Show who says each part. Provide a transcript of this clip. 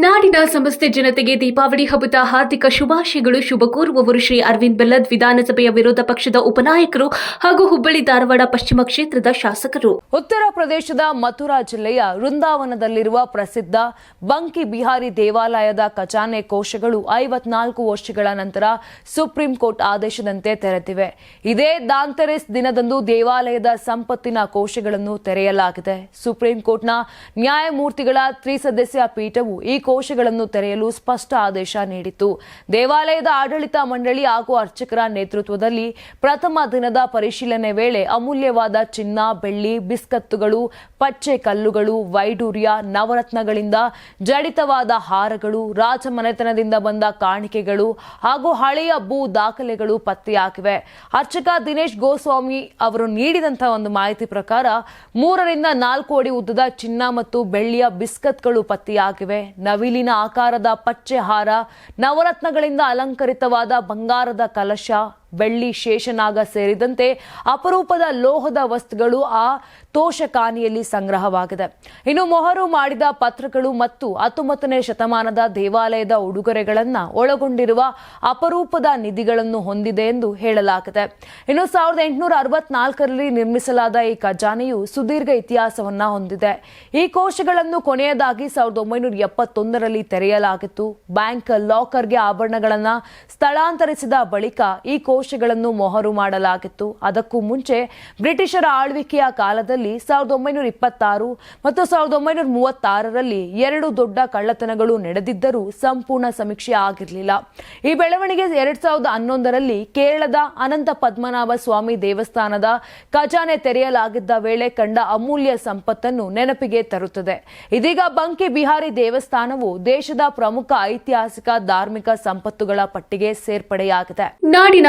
Speaker 1: ನಾಡಿನ ಸಮಸ್ತ ಜನತೆಗೆ ದೀಪಾವಳಿ ಹಬ್ಬದ ಹಾರ್ದಿಕ ಶುಭಾಶಯಗಳು. ಶುಭ ಕೋರುವವರು ಶ್ರೀ ಅರವಿಂದ್ ಬೆಲ್ಲದ್ ವಿಧಾನಸಭೆಯ ವಿರೋಧ ಪಕ್ಷದ ಉಪನಾಯಕರು ಹಾಗೂ ಹುಬ್ಬಳ್ಳಿ ಧಾರವಾಡ ಪಶ್ಚಿಮ ಕ್ಷೇತ್ರದ ಶಾಸಕರು.
Speaker 2: ಉತ್ತರ ಪ್ರದೇಶದ ಮಥುರಾ ಜಿಲ್ಲೆಯ ವೃಂದಾವನದಲ್ಲಿರುವ ಪ್ರಸಿದ್ಧ ಬಂಕಿ ಬಿಹಾರಿ ದೇವಾಲಯದ ಖಜಾನೆ ಕೋಶಗಳು ಐವತ್ನಾಲ್ಕು ವರ್ಷಗಳ ನಂತರ ಸುಪ್ರೀಂ ಕೋರ್ಟ್ ಆದೇಶದಂತೆ ತೆರೆದಿವೆ. ಇದೇ ದಾಂತರೆಸ್ ದಿನದಂದು ದೇವಾಲಯದ ಸಂಪತ್ತಿನ ಕೋಶಗಳನ್ನು ತೆರೆಯಲಾಗಿದೆ. ಸುಪ್ರೀಂ ಕೋರ್ಟ್ನ ನ್ಯಾಯಮೂರ್ತಿಗಳ ತ್ರಿಸದಸ್ಯ ಪೀಠವು ಈ ಕೋಶಗಳನ್ನು ತೆರೆಯಲು ಸ್ಪಷ್ಟ ಆದೇಶ ನೀಡಿತು ದೇವಾಲಯದ ಆಡಳಿತ ಮಂಡಳಿ ಹಾಗೂ ಅರ್ಚಕರ ನೇತೃತ್ವದಲ್ಲಿ ಪ್ರಥಮ ದಿನದ ಪರಿಶೀಲನೆ ವೇಳೆ ಅಮೂಲ್ಯವಾದ ಚಿನ್ನ, ಬೆಳ್ಳಿ, ಬಿಸ್ಕತ್ತುಗಳು, ಪಚ್ಚೆ ಕಲ್ಲುಗಳು ವೈಡೂರ್ಯ ನವರತ್ನಗಳಿಂದ ಜಡಿತವಾದ ಹಾರಗಳು, ರಾಜಮನೆತನದಿಂದ ಬಂದ ಕಾಣಿಕೆಗಳು ಹಾಗೂ ಹಳೆಯ ಭೂ ದಾಖಲೆಗಳು ಪತ್ತೆಯಾಗಿವೆ. ಅರ್ಚಕ ದಿನೇಶ್ ಗೋಸ್ವಾಮಿ ಅವರು ನೀಡಿದಂತಹ ಒಂದು ಮಾಹಿತಿ ಪ್ರಕಾರ ಮೂರರಿಂದ ನಾಲ್ಕು ಅಡಿ ಉದ್ದದ ಚಿನ್ನ ಮತ್ತು ಬೆಳ್ಳಿಯ ಬಿಸ್ಕತ್ಗಳು ಪತ್ತೆಯಾಗಿವೆ. ನವಿಲಿನ ಆಕಾರದ ಪಚ್ಚೆ ಹಾರ ನವರತ್ನಗಳಿಂದ ಅಲಂಕರಿತವಾದ ಬಂಗಾರದ ಕಲಶ. ಬೆಳ್ಳಿ ಶೇಷನಾಗ ಸೇರಿದಂತೆ ಅಪರೂಪದ ಲೋಹದ ವಸ್ತುಗಳು ಆ ತೋಷಕಾನಿಯಲ್ಲಿ ಸಂಗ್ರಹವಾಗಿದೆ. ಇನ್ನು ಮೊಹರು ಮಾಡಿದ ಪತ್ರಗಳು ಮತ್ತು ಹತ್ತೊಂಬತ್ತನೇ ಶತಮಾನದ ದೇವಾಲಯದ ಉಡುಗೊರೆಗಳನ್ನ ಒಳಗೊಂಡಿರುವ ಅಪರೂಪದ ನಿಧಿಗಳನ್ನು ಹೊಂದಿದೆ ಎಂದು ಹೇಳಲಾಗಿದೆ. ಇನ್ನು ಸಾವಿರದ ಎಂಟುನೂರ ಅರವತ್ನಾಲ್ಕರಲ್ಲಿ ನಿರ್ಮಿಸಲಾದ ಈ ಖಜಾನೆಯು ಸುದೀರ್ಘ ಇತಿಹಾಸವನ್ನ ಹೊಂದಿದೆ. ಈ ಕೋಶಗಳನ್ನು ಕೊನೆಯದಾಗಿ ಸಾವಿರದ ಒಂಬೈನೂರ ಎಪ್ಪತ್ತೊಂದರಲ್ಲಿ ತೆರೆಯಲಾಗಿತ್ತು. ಬ್ಯಾಂಕ್ ಲಾಕರ್ಗೆ ಆಭರಣಗಳನ್ನು ಸ್ಥಳಾಂತರಿಸಿದ ಬಳಿಕ ಈ ಕೋಶಗಳನ್ನು ಮೊಹರು ಮಾಡಲಾಗಿತ್ತು. ಅದಕ್ಕೂ ಮುಂಚೆ ಬ್ರಿಟಿಷರ ಆಳ್ವಿಕೆಯ ಕಾಲದಲ್ಲಿ ಸಾವಿರದ ಒಂಬೈನೂರ ಇಪ್ಪತ್ತಾರು ಮತ್ತು ಸಾವಿರದ ಒಂಬೈನೂರ ಮೂವತ್ತಾರರಲ್ಲಿ ಎರಡು ದೊಡ್ಡ ಕಳ್ಳತನಗಳು ನಡೆದಿದ್ದರೂ ಸಂಪೂರ್ಣ ಸಮೀಕ್ಷೆ ಆಗಿರಲಿಲ್ಲ. ಈ ಬೆಳವಣಿಗೆ ಎರಡ್ ಸಾವಿರದ ಹನ್ನೊಂದರಲ್ಲಿ ಕೇರಳದ ಅನಂತ ಪದ್ಮನಾಭ ಸ್ವಾಮಿ ದೇವಸ್ಥಾನದ ಖಜಾನೆ ತೆರೆಯಲಾಗಿದ್ದ ವೇಳೆ ಕಂಡ ಅಮೂಲ್ಯ ಸಂಪತ್ತನ್ನು ನೆನಪಿಗೆ ತರುತ್ತದೆ. ಇದೀಗ ಬಂಕಿ ಬಿಹಾರಿ ದೇವಸ್ಥಾನವು ದೇಶದ ಪ್ರಮುಖ ಐತಿಹಾಸಿಕ ಧಾರ್ಮಿಕ ಸಂಪತ್ತುಗಳ ಪಟ್ಟಿಗೆ ಸೇರ್ಪಡೆಯಾಗಿದೆ.
Speaker 1: ನಾಡಿನ